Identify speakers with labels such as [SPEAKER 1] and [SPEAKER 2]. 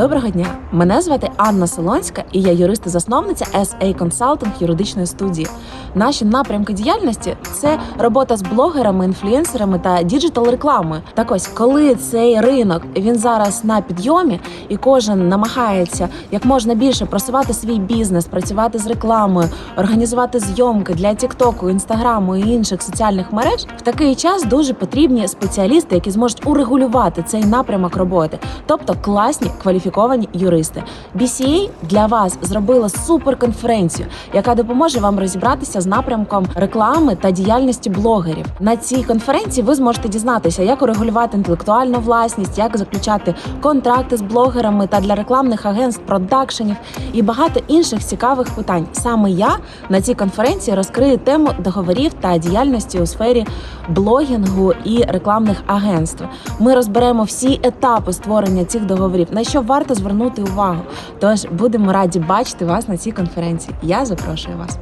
[SPEAKER 1] Доброго дня! Мене звати Анна Солонська, і я юрист і засновниця SA Consulting юридичної студії. Наші напрямки діяльності це робота з блогерами, інфлюенсерами та діджитал рекламою. Так ось, коли цей ринок він зараз на підйомі, і кожен намагається як можна більше просувати свій бізнес, працювати з рекламою, організувати зйомки для Тіктоку, Інстаграму і інших соціальних мереж, в такий час дуже потрібні спеціалісти, які зможуть урегулювати цей напрямок роботи, тобто класні кваліфіковані юристи. BCA для вас зробила суперконференцію, яка допоможе вам розібратися з напрямком реклами та діяльності блогерів. На цій конференції ви зможете дізнатися, як урегулювати інтелектуальну власність, як заключати контракти з блогерами та для рекламних агентств, продакшенів і багато інших цікавих питань. Саме я на цій конференції розкрию тему договорів та діяльності у сфері блогінгу і рекламних агентств. Ми розберемо всі етапи створення цих договорів, на що варто звернути увагу. Тож будемо раді бачити вас на цій конференції. Я запрошую вас.